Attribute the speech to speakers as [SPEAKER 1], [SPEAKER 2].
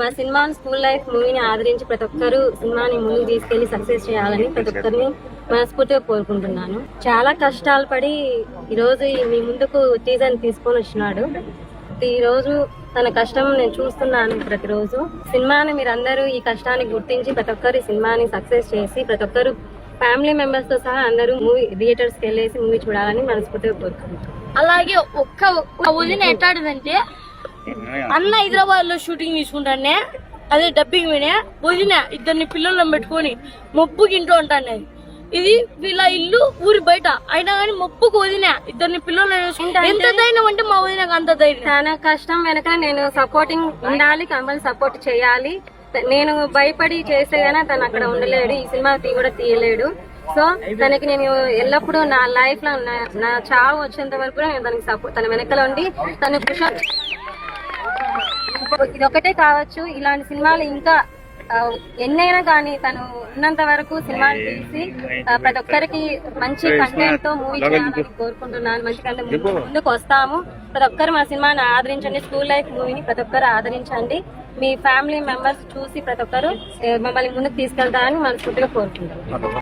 [SPEAKER 1] మా సినిమాని school life మూవీని ఆదరించి ప్రతి ఒక్కరూ సినిమాని ముందుకు తీసుకెళ్ళి సక్సెస్ చేయాలని ప్రతి ఒక్కరిని మనస్ఫూర్తిగా కోరుకుంటున్నాను చాలా కష్టాలు పడి ఈరోజు మీ ముందుకు టీజర్ తీసుకొని వచ్చినాడు ఈరోజు తన కష్టం నేను చూస్తున్నాను ప్రతిరోజు సినిమాని మీరందరూ ఈ కష్టాన్ని గుర్తించి ప్రతి ఒక్కరు సినిమాని సక్సెస్ చేసి ప్రతి ఒక్కరు ఫ్యామిలీ మెంబర్స్తో సహా అందరూ మూవీ థియేటర్స్కి వెళ్ళేసి మూవీ చూడాలని మనస్ఫూర్తిగా కోరుకుంటున్నాను
[SPEAKER 2] అలాగే ఒక్క ఒక్క వదిన ఎట్టాడదంటే అన్న హైదరాబాద్లో షూటింగ్ తీసుకుంటానే అదే డబ్బింగ్ వినే వదిన ఇద్దరిని పిల్లలను పెట్టుకొని మబ్బుకి ఇంట్లో ఉంటాను. ఇది వీళ్ళ ఇల్లు ఊరి బయట. అయినా కానీ మబ్బుకు వదిన ఇద్దరిని పిల్లలు ఎంత ధైర్యం అంటే మా వదినకు అంత ధైర్యం.
[SPEAKER 1] తన కష్టం వెనక నేను సపోర్టింగ్ ఉండాలి కంపల్సరీ సపోర్ట్ చేయాలి. నేను భయపడి చేసేగానే తను అక్కడ ఉండలేడు ఈ సినిమా తీ కూడా తీయలేడు. సో తనకి నేను ఎల్లప్పుడూ నా లైఫ్లో నా- నా చావు వచ్చేంత వరకు నేను తనకి సపోర్ట్ తన వెనకలో ఉండి తను కృషి ఇది ఒకటే కావచ్చు. ఇలాంటి సినిమాలు ఇంకా ఎన్నైనా కానీ తను ఉన్నంత వరకు సినిమాలు తీసి ప్రతి ఒక్కరికి మంచి కంటెంట్తో మూవీ చేయాలని కోరుకుంటున్నాను. మంచి కంటెంట్ ముందుకు వస్తాము. ప్రతి ఒక్కరు మా సినిమాని ఆదరించండి. స్కూల్ లైఫ్ మూవీని ప్రతి ఒక్కరు ఆదరించండి. మీ ఫ్యామిలీ మెంబర్స్ చూసి ప్రతి ఒక్కరు మమ్మల్ని ముందుకు తీసుకెళ్తారని మనస్ఫూర్తిగా కోరుకుంటున్నాను.